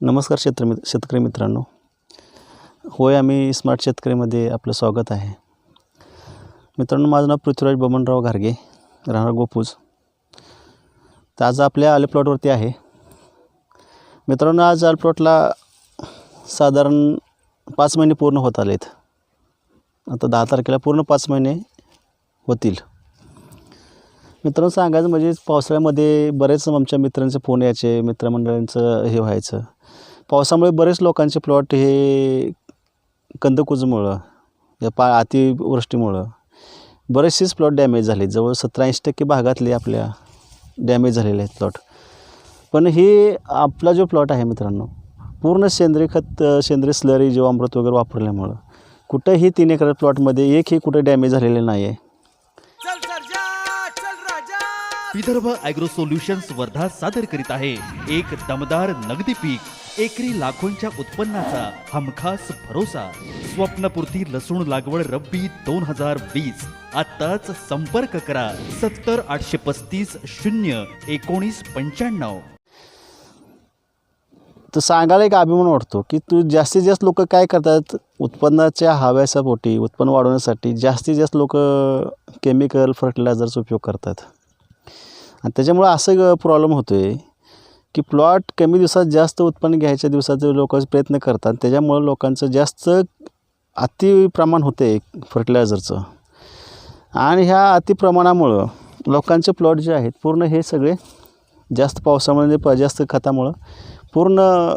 नमस्कार शेत्र मित शेतकरी मित्रांनो. होय आम्ही स्मार्ट शेतकरीमध्ये आपलं स्वागत आहे. मित्रांनो माझं नाव पृथ्वीराज बमनराव घारगे राहणार गोपूज. तर आज आपल्या आले प्लॉटवरती आहे. मित्रांनो आज आल प्लॉटला साधारण पाच महिने पूर्ण होत आलेत. आता दहा तारखेला पूर्ण पाच महिने होतील. मित्रांनो सांगायचं म्हणजे पावसाळ्यामध्ये बरेच आमच्या मित्रांचे फोन यायचे मित्रमंडळींचं हे व्हायचं. पावसामुळे बरेच लोकांचे प्लॉट हे कंदकुजमुळं या पा अतिवृष्टीमुळं. बरेचसेच प्लॉट डॅमेज झाले जवळ सतरा ऐंशी टक्के भागातले आपल्या डॅमेज झालेले आहेत प्लॉट पण हे आपला जो प्लॉट आहे मित्रांनो पूर्ण सेंद्रिय खत सेंद्रिय स्लरी जीवामृत वगैरे वापरल्यामुळं कुठंही तीन एकर प्लॉटमध्ये एकही कुठं डॅमेज झालेलं नाही आहे विदर्भ ॲग्रो सोल्युशन्स वर्धा सादर करीत आहे. एक दमदार नगदी पीक एकरी लाखोंच्या उत्पन्नाचा हमखास भरोसा. स्वप्नपूर्ती लसूण लागवड रब्बी दोन हजार वीस. आत्ताच संपर्क करा. सत्तर आठशे पस्तीस शून्य एकोणीस पंच्याण्णव. तर सांगायला एक अभिमान वाटतो की तू जास्तीत जास्त लोक काय करतात? उत्पन्नाच्या हव्यासापोटी उत्पन्न वाढवण्यासाठी जास्तीत जास्त लोक केमिकल फर्टिलायझरचा उपयोग करतात. आणि त्याच्यामुळं असं प्रॉब्लेम होतो आहे की प्लॉट कमी दिवसात जास्त उत्पन्न घ्यायच्या दिवसात लोक प्रयत्न करतात. त्याच्यामुळं लोकांचं जास्त अति प्रमाण होते फर्टिलायझरचं आणि ह्या अतिप्रमाणामुळं लोकांचे प्लॉट जे आहेत पूर्ण हे सगळे जास्त पावसामुळे प जास्त खतामुळं पूर्ण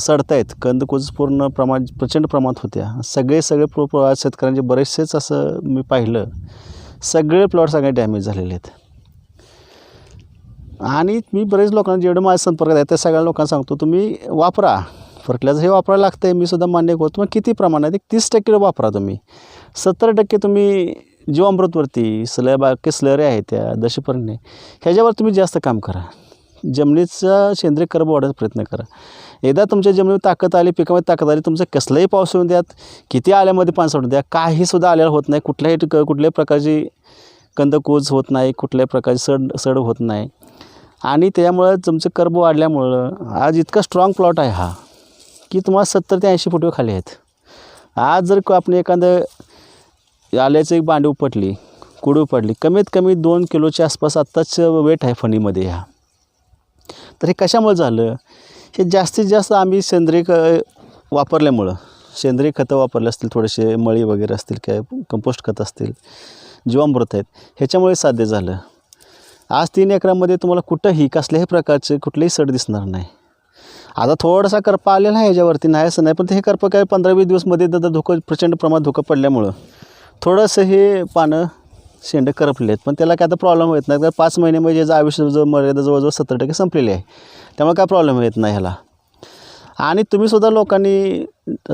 सडतायत. कंदकुज पूर्ण प्रमाण प्रचंड प्रमाणात होत्या. सगळे सगळे प्रो- शेतकऱ्यांचे बरेचसेच असं मी पाहिलं. सगळे प्लॉट सगळे डॅमेज झालेले आहेत. आणि मी बरेच लोकांना जेवढं माझ्या संपर्कात आहे त्या सगळ्या लोकांना सांगतो तुम्ही वापरा. फर्टिलायझर हे वापरायला लागतं आहे मी सुद्धा मान्य करतो. मग किती प्रमाणात एक तीस टक्के वापरा तुम्ही. सत्तर टक्के तुम्ही जीवामृतवरती स्लॅब बाकी स्लरे आहेत त्या दशपर्णी. ह्याच्यावर तुम्ही जास्त काम करा. जमिनीचा सेंद्रिय कर्ब वाढायचा प्रयत्न करा. एकदा तुमच्या जमिनीवर ताकद आली पिकामध्ये ताकद आली तुमचं कसलाही पाऊस होऊन द्यात किती आल्यामध्ये पाणी सोडून द्या काहीसुद्धा आल्याला होत नाही. कुठल्याही कुठल्याही प्रकारची कंदकूज होत नाही कुठल्याही प्रकारची सड सड होत नाही. आणि त्यामुळं तुमचं कर्ब वाढल्यामुळं आज इतका स्ट्रॉंग प्लॉट आहे हा की तुम्हाला सत्तर ते ऐंशी फुटवे खाली आहेत. आज जर आपण एखादं आल्याचं एक बांडी उपटली कुडी उपटली कमीत कमी दोन किलोच्या आसपास आत्ताच वेट आहे फणीमध्ये ह्या तर हे कशामुळे झालं? हे जास्तीत जास्त आम्ही सेंद्रिय क वापरल्यामुळं सेंद्रिय खतं वापरले असतील थोडेसे मळी वगैरे असतील काय कंपोस्ट खत असतील जीवामृत आहेत ह्याच्यामुळे साध्य झालं. आज तीन एकरामध्ये तुम्हाला कुठंही कसल्याही प्रकारचे कुठलेही सड दिसणार नाही. आता थोडासा करपा आलेला आहे ह्याच्यावरती नाही असं नाही पण ते हे करपं काय पंधरा वीस दिवसमध्ये दादा धुकं प्रचंड प्रमाणात धुकं पडल्यामुळं. थोडंसं हे पानं शेंडे करपले आहेत पण त्याला काय आता प्रॉब्लेम येत नाही. तर पाच महिन्यामध्ये म्हणजे याचं आयुष्य जो मर्यादा जवळजवळ सत्तर टक्के संपलेली आहे. त्यामुळे काय प्रॉब्लेम येत नाही ह्याला. आणि तुम्ही सुद्धा लोकांनी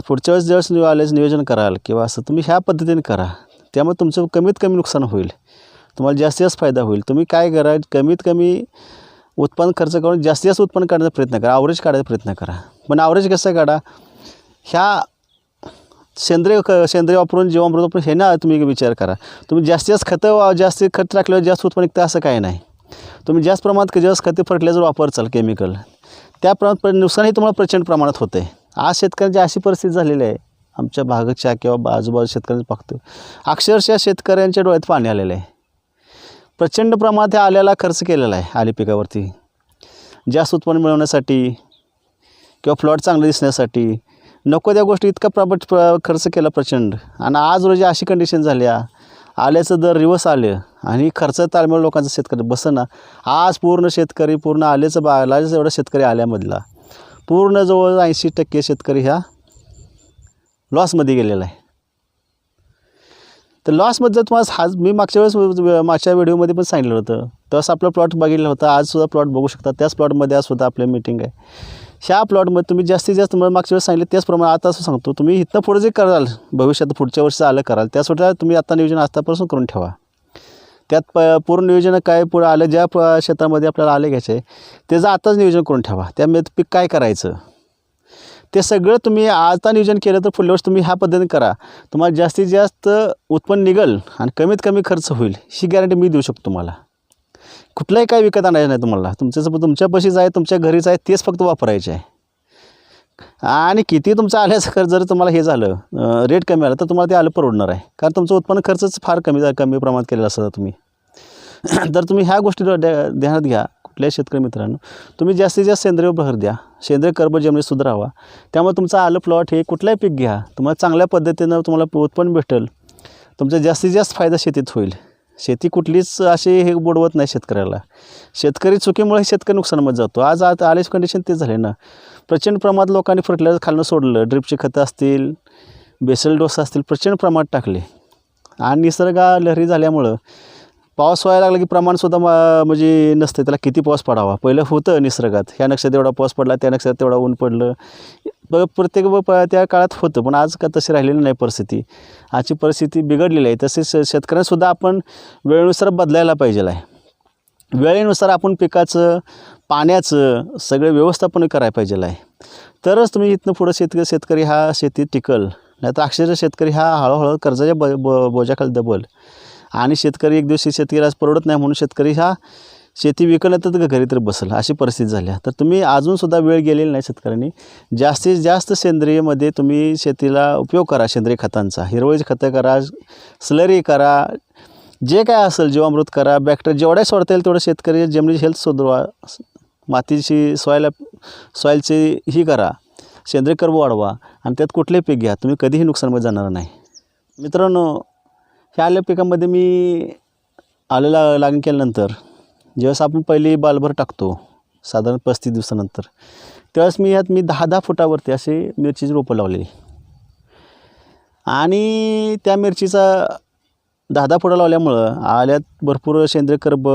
पुढच्या वेळेस ज्यावेळेस आल्याचं नियोजन कराल किंवा असं तुम्ही ह्या पद्धतीने करा. त्यामुळे तुमचं कमीत कमी नुकसान होईल. तुम्हाला जास्तीत जास्त फायदा होईल. तुम्ही काय करा कमीत कमी उत्पन्न खर्च करून जास्तीत जास्त उत्पन्न काढण्याचा प्रयत्न करा. आवरेज काढायचा प्रयत्न करा. पण आवरेज कसं काढा? ह्या सेंद्रिय ख सेंद्रिय वापरून जीवामृत वापरून हे ना तुम्ही विचार करा. तुम्ही जास्तीत जास्त खतं वा- जास्त खत टाकल्यावर जास्त उत्पन्न निघतं असं काही नाही. तुम्ही जास्त प्रमाणात जास्त खते फर्टिलायझर वापरचाल केमिकल त्या प्रमाणात नुकसानही तुम्हाला प्रचंड प्रमाणात होते आहे आज शेतकऱ्यांची अशी परिस्थिती झालेली आहे. आमच्या भागाच्या किंवा आजूबाजू शेतकऱ्यांचं पाहतो अक्षरशः शेतकऱ्यांच्या डोळ्यात पाणी आलेलं आहे. प्रचंड प्रमाणात ह्या आल्याला खर्च केलेला आहे आली पिकावरती. जास्त उत्पन्न मिळवण्यासाठी किंवा प्लॉट चांगले दिसण्यासाठी. नको त्या गोष्टी इतका प्रबट प्र खर्च केला प्रचंड. आणि आज रोजी अशी कंडिशन झाल्या. आल्याचं दर रिवर्स आलं. आणि खर्च ताळमेळ लोकांचं शेतकरी बसना आज पूर्ण शेतकरी पूर्ण आल्याचं बालाच एवढा शेतकरी आल्यामधला. पूर्ण जवळ ऐंशी टक्के शेतकरी ह्या लॉसमध्ये गेलेला आहे. तर लॉसमध्ये जर तुम्हाला आज मी मागच्या वेळेस मागच्या व्हिडिओमध्ये पण सांगितलं होतं. तसं आपलं प्लॉट बघितलं होतं. आजसुद्धा प्लॉट बघू शकता. त्याच प्लॉटमध्ये आज सुद्धा आपल्या मीटिंग आहे. ह्या प्लॉटमध्ये तुम्ही जास्तीत जास्त मला मागच्या वेळेस सांगितलं त्याचप्रमाणे आता असं सांगतो. तुम्ही इथं पुढे जे कराल भविष्यात पुढच्या वर्षी आलं कराल त्यासाठी तुम्ही आता नियोजन आतापासून करून ठेवा. त्यात प पूर्ण नियोजन काय पुढं आलं ज्या प क्षेत्रामध्ये आपल्याला आले घ्यायचे त्याचं आताच नियोजन करून ठेवा. त्यामध्ये पीक काय करायचं? ते सगळं तुम्ही आता नियोजन केलं तर पुढल्या वर्षी तुम्ही ह्या पद्धतीने करा. तुम्हाला जास्तीत जास्त उत्पन्न निघल आणि कमीत कमी खर्च होईल ही गॅरंटी मी देऊ शकतो तुम्हाला. कुठलाही काय विकत आणायचं नाही तुम्हाला. तुमच्यासोबत तुमच्या पशीच आहे तुमच्या घरीच आहे तेच फक्त वापरायचे आहे. आणि किती तुमचं आल्याचं खर्च जर तुम्हाला हे झालं रेट कमी आला तर तुम्हाला ते आलं परवडणार आहे. कारण तुमचं उत्पन्न खर्चच फार कमी कमी प्रमाणात केलेला असता तुम्ही. तर तुम्ही ह्या गोष्टी ध्यानात घ्या. कुठल्याही शेतकरी मित्रांनो तुम्ही जास्तीत जास्त सेंद्रिय भर द्या सेंद्रिय कर्ब जमिनी सुधारावा. त्यामुळे तुमचं आलं प्लॉट हे कुठलाही पीक घ्या तुम्हाला चांगल्या पद्धतीनं तुम्हाला उत्पन्न भेटेल. तुमचा जास्तीत जास्त फायदा शेतीत होईल. शेती कुठलीच अशी हे बुडवत नाही शेतकऱ्याला. शेतकरी चुकीमुळे शेतकरी नुकसानामध्ये जातो. आज आता आलेच कंडिशन तेच झाले ना. प्रचंड प्रमाणात लोकांनी फर्टिलायझर खालनं सोडलं ड्रिपची खतं असतील बेसल डोस असतील प्रचंड प्रमाणात टाकले. आणि निसर्गा लहरी झाल्यामुळं पाऊस व्हायला लागला की प्रमाणसुद्धा म्हणजे नसतं त्याला किती पाऊस पडावा? पहिलं होतं निसर्गात. ह्या नक्षात एवढा पाऊस पडला त्या नक्षात तेवढा ऊन पडलं. बघ प्रत्येक प- त्या काळात होतं पण आज का तशी राहिलेली नाही परिस्थिती. आजची परिस्थिती बिघडलेली आहे. तसेच शेतकऱ्यांसुद्धा आपण वेळेनुसार बदलायला पाहिजे आहे. वेळेनुसार आपण पिकाचं पाण्याचं सगळं व्यवस्थापन करायला पाहिजे आहे. तरच तुम्ही इथनं पुढं शेतकरी शेतकरी हा शेतीत टिकल. नाही तर अक्षरशः शेतकरी हा हळूहळू कर्जाच्या ब ब बोजाखाली दबल. आणि शेतकरी एक दिवशी शेतकऱ्यास आज परवडत नाही म्हणून शेतकरी हा शेती विकण्यातच तर घरी तर बसल अशी परिस्थिती झाली आहे. तर तुम्ही अजूनसुद्धा वेळ गेलेली नाही शेतकऱ्यांनी. जास्तीत जास्त सेंद्रियमध्ये तुम्ही शेतीला उपयोग करा सेंद्रिय खतांचा. हिरवळीची खतं करा स्लरी करा जे काय असेल जीवामृत करा बॅक्टेरिया जेवढ्या सोडता येईल तेवढं शेतकरी जमिनीची हेल्थ सुधरवा मातीची सॉईल सॉईलची ही करा. सेंद्रिय कर्ब वाढवा आणि त्यात कुठलेही पीक घ्या तुम्ही कधीही नुकसानमध्ये जाणार नाही. मित्रांनो ह्या आल्या पिकामध्ये मी आलेला लागण केल्यानंतर ज्यावेळेस आपण पहिली बालभर टाकतो साधारण पस्तीस दिवसानंतर त्यावेळेस मी यात मी दहा दहा फुटावरती असे मिरचीची रोपं लावलेली. आणि त्या मिरचीचा दहा दहा फुटा लावल्यामुळं आल्यात भरपूर सेंद्रिय कर्ब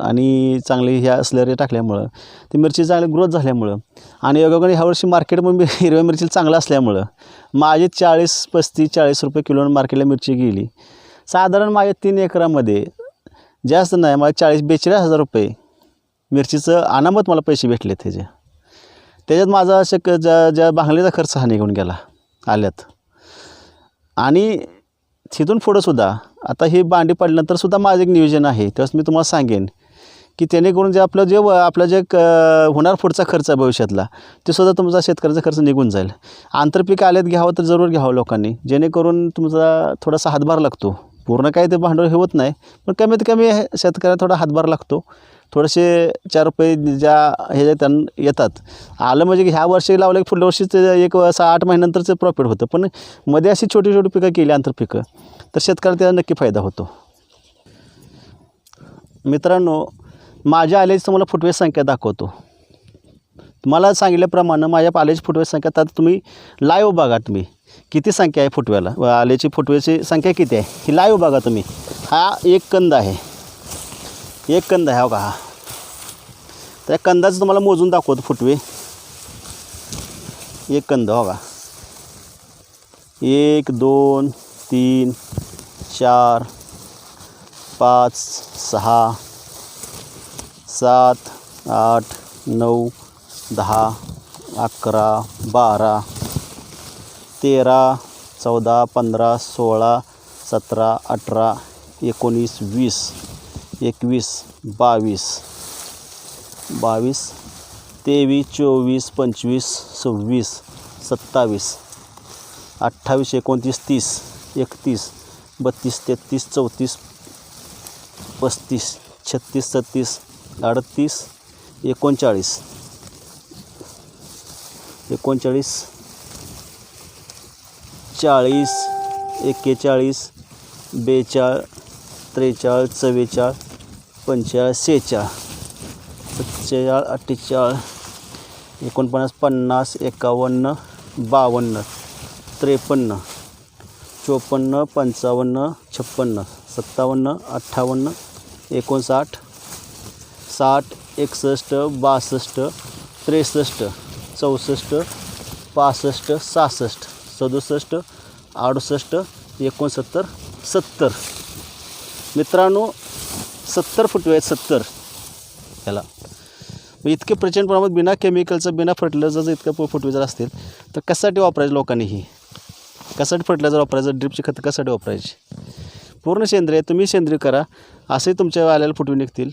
आणि चांगली ह्या स्लरी टाकल्यामुळं ती मिरची चांगली ग्रोथ झाल्यामुळं आणि योगाकडे ह्या वर्षी मी हिरव्या मिरची चांगलं असल्यामुळं माझे चाळीस पस्तीस चाळीस रुपये किलो मार्केटला मिरची गेली. साधारण माझ्या तीन एकरामध्ये जास्त नाही मला चाळीस बेचाळीस हजार रुपये मिरचीचं अनामत मला पैसे भेटले त्याचे त्याच्यात माझा शक क ज्या ज्या बांगलीचा खर्च हा निघून गेला आल्यात. आणि तिथून पुढंसुद्धा आता ही बांडी पडल्यानंतरसुद्धा माझं एक नियोजन आहे. तेव्हाच मी तुम्हाला सांगेन की जेणेकरून जे आपलं जे व- आपलं जे क होणार पुढचा खर्च आहे भविष्यातला ते सुद्धा तुमचा शेतकऱ्याचा खर्च निघून जाईल. आंतरपीक आल्यात घ्यावं तर जरूर घ्यावं लोकांनी. जेणेकरून तुमचा थोडासा हातभार लागतो. पूर्ण काही ते भांडवल हे होत नाही पण कमीत कमी शेतकऱ्याला थोडा हातभार लागतो. थोडेसे चार रुपये ज्या हे जे त्यांना येतात. आलं म्हणजे की ह्या वर्षी लावलं की पुढल्या वर्षीच एक सहा आठ महिन्यानंतरचं प्रॉफिट होतं. पण मध्ये अशी छोटी छोटी पिकं केली आंतरपिकं तर शेतकऱ्याला त्याचा नक्की फायदा होतो. मित्रांनो माझ्या आल्याची तुम्हाला फुटवे संख्या दाखवतो. तुम्हाला सांगितल्याप्रमाणे माझ्या आल्याची फुटव्याची संख्या आता तुम्ही लाईव्ह बघा तुम्ही. किती संख्या आहे फुटव्याला? व आल्याची फुटवेची संख्या किती आहे? ही लाईव्ह बघा तुम्ही. हा एक कंद आहे. एक कंद आहे हो का? हा त्या कंदाचं तुम्हाला मोजून दाखवतो फुटवे. एक कंद हो का? एक दोन तीन चार पाच सहा सात आठ नऊ दहा अकरा बारा तेरा चौदा पंधरा सोळा सतरा अठरा एकोणीस वीस एकवीस बावीस बावीस तेवीस चोवीस पंचवीस सव्वीस सत्तावीस अठ्ठावीस एकोणतीस तीस एकतीस बत्तीस तेहतीस चौतीस पस्तीस छत्तीस सत्तीस अडतीस एकोणचाळीस. एकोणचाळीस चाळीस एक्केचाळीस बेचाळ त्रेचाळ चव्वेचाळ पंचेचाळ सेहेचाळ सत्तेचाळ अठ्ठेचाळ एकोणपन्नास पन्नास एकावन्न बावन्न त्रेपन्न चोपन्न पंचावन्न छप्पन्न सत्तावन्न अठ्ठावन्न एकोणसाठ साठ एकसष्ट बासष्ट त्रेसष्ट. चौसष्ट पासष्ट सहासष्ट सदुसष्ट अडुसष्ट एकोणसत्तर सत्तर. मित्रांनो सत्तर फुटवे आहेत सत्तर. ह्याला इतके प्रचंड प्रमाणात बिना केमिकलचं बिना फर्टिलायझरचं इतकं फुटवे जर असतील तर कशासाठी वापरायचं लोकांनी ही? कशासाठी फर्टिलायझर वापरायचं? ड्रिपची खतं कशासाठी वापरायची? पूर्ण सेंद्रिय तुम्ही सेंद्रिय करा. असे तुमच्या आल्याला फुटवे निघतील.